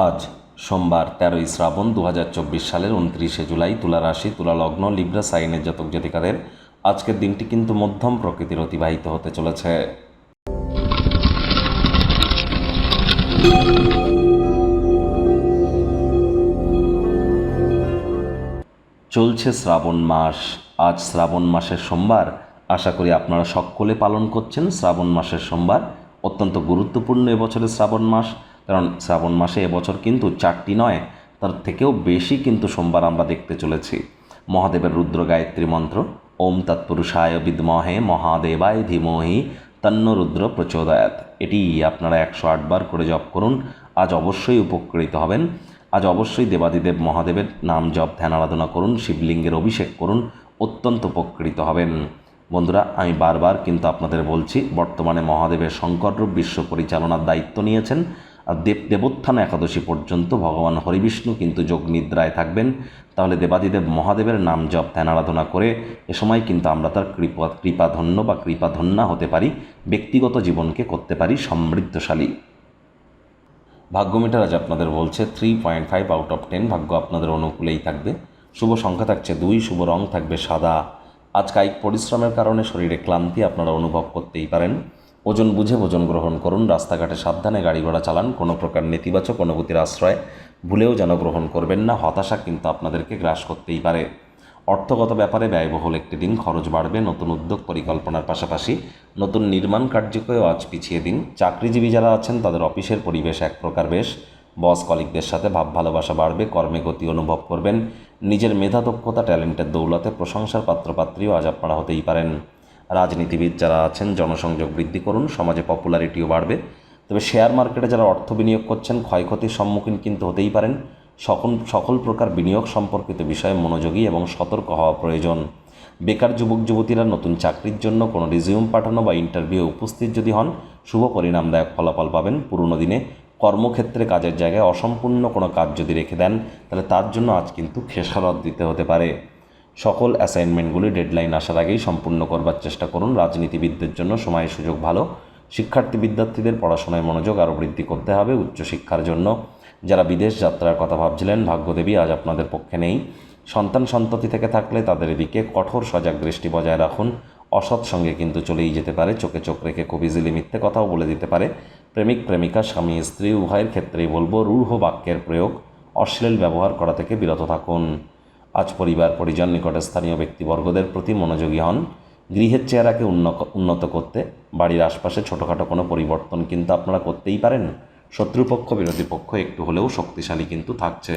আজ সোমবার তেরোই শ্রাবণ দু হাজার চব্বিশ সালের উনত্রিশে জুলাই তুলা রাশি, তুলা লগ্ন, লিব্রা, সাইনের জাতক জাতিকাদের আজকের দিনটি কিন্তু মধ্যম প্রকৃতির অতিবাহিত হতে চলেছে। চলছে শ্রাবণ মাস। আজ শ্রাবণ মাসের সোমবার। আশা করি আপনারা সকলে পালন করছেন। শ্রাবণ মাসের সোমবার অত্যন্ত গুরুত্বপূর্ণ এবছরের শ্রাবণ মাস। কারণ শ্রাবণ মাসে এবছর কিন্তু চারটি নয়, তার থেকেও বেশি কিন্তু সোমবার আমরা দেখতে চলেছি। মহাদেবের রুদ্র গায়ত্রী মন্ত্র, ওম তৎপুরুষায় বিদ্মহে মহাদেবায় ধীমহি তন্ন রুদ্র প্রচোদয়াত। এটি আপনারা একশো আটবার করে জপ করুন, আজ অবশ্যই উপকৃত হবেন। আজ অবশ্যই দেবাদিদেব মহাদেবের নাম জপ, ধ্যান আরাধনা করুন, শিবলিঙ্গের অভিষেক করুন, অত্যন্ত উপকৃত হবেন। বন্ধুরা, আমি বারবার কিন্তু আপনাদের বলছি, বর্তমানে মহাদেবের শঙ্কররূপ বিশ্ব পরিচালনার দায়িত্ব নিয়েছেন। দেব দেবোত্থান একাদশী পর্যন্ত ভগবান হরিবিষ্ণু কিন্তু যোগ নিদ্রায় থাকবেন। তাহলে দেবাদিদেব মহাদেবের নাম জপ ধ্যান আরাধনা করে এ সময় কিন্তু আমরা তার কৃপা, কৃপাধন্য বা কৃপাধন্যা হতে পারি, ব্যক্তিগত জীবনকে করতে পারি সমৃদ্ধশালী। ভাগ্যমিটার আজ আপনাদের বলছে three point five out of ten ভাগ্য আপনাদের অনুকূলেই থাকবে। শুভ সংখ্যা থাকছে দুই, শুভ রং থাকবে সাদা। আজ কায়িক পরিশ্রমের কারণে শরীরে ক্লান্তি আপনারা অনুভব করতেই পারেন। ওজন বুঝে ওজন গ্রহণ করুন, রাস্তাঘাটে সাবধানে গাড়ি ঘোড়া চালান, কোনো প্রকার নেতিবাচক অনুভূতির আশ্রয় ভুলেও যেন গ্রহণ করবেন না, হতাশা কিন্তু আপনাদেরকে গ্রাস করতেই পারে। অর্থগত ব্যাপারে ব্যয়বহুল একটি দিন, খরচ বাড়বে, নতুন উদ্যোগ পরিকল্পনার পাশাপাশি নতুন নির্মাণ কার্যকেও আজ পিছিয়ে দিন। চাকরিজীবী যারা আছেন, তাদের অফিসের পরিবেশ এক প্রকার বেশ। বস কলিকদের সাথে ভাব ভালোবাসা বাড়বে, কর্মে গতি অনুভব করবেন। নিজের মেধা দক্ষতা ট্যালেন্টের দৌলতে প্রশংসার পাত্রপাত্রীও আজ আপনারা হতেই পারেন। রাজনীতিবিদ যারা আছেন, জনসংযোগ বৃদ্ধি করুন, সমাজে পপুলারিটিও বাড়বে। তবে শেয়ার মার্কেটে যারা অর্থ বিনিয়োগ করছেন, ক্ষয়ক্ষতির সম্মুখীন কিন্তু হতেই পারেন। সকল সকল প্রকার বিনিয়োগ সম্পর্কিত বিষয়ে মনোযোগী এবং সতর্ক হওয়া প্রয়োজন। বেকার যুবক, যুবতীরা নতুন চাকরির জন্য কোনো রিজিউম পাঠানো বা ইন্টারভিউ উপস্থিত যদি হন, শুভ পরিণামদায়ক ফলাফল পাবেন। পুরনো দিনে কর্মক্ষেত্রে কাজের জায়গায় অসম্পূর্ণ কোনো কাজ যদি রেখে দেন, তাহলে তার জন্য আজ কিন্তু খেসারত দিতে হতে পারে। সকল অ্যাসাইনমেন্টগুলি ডেডলাইন আসার আগেই সম্পূর্ণ করবার চেষ্টা করুন। রাজনীতিবিদদের জন্য সময় সুযোগ ভালো। শিক্ষার্থী বিদ্যার্থীদের পড়াশোনায় মনোযোগ আরও বৃদ্ধি করতে হবে উচ্চশিক্ষার জন্য। যারা বিদেশ যাত্রার কথা ভাবছিলেন, ভাগ্যদেবী আজ আপনাদের পক্ষে নেই। সন্তান সন্ততি থেকে থাকলে তাদের এদিকে কঠোর সজাগ দৃষ্টি বজায় রাখুন। অসৎ সঙ্গে কিন্তু চলেই যেতে পারে। চোখে চোখ রেখে খুব ইজিলি মিথ্যে কথাও বলে দিতে পারে। প্রেমিক, প্রেমিকা, স্বামী, স্ত্রী, উভয়ের ক্ষেত্রেই বলব, রূঢ় বাক্যের প্রয়োগ। অশ্লীল ব্যবহার করা থেকে বিরত থাকুন। আজ পরিবার পরিজন নিকটে স্থানীয় ব্যক্তিবর্গদের প্রতি মনোযোগী হন। গৃহের চেহারাকে উন্নত করতে, বাড়ির আশপাশে ছোটোখাটো কোনো পরিবর্তন কিন্তু আপনারা করতেই পারেন। শত্রুপক্ষ, বিরোধী পক্ষ একটু হলেও শক্তিশালী কিন্তু থাকছে।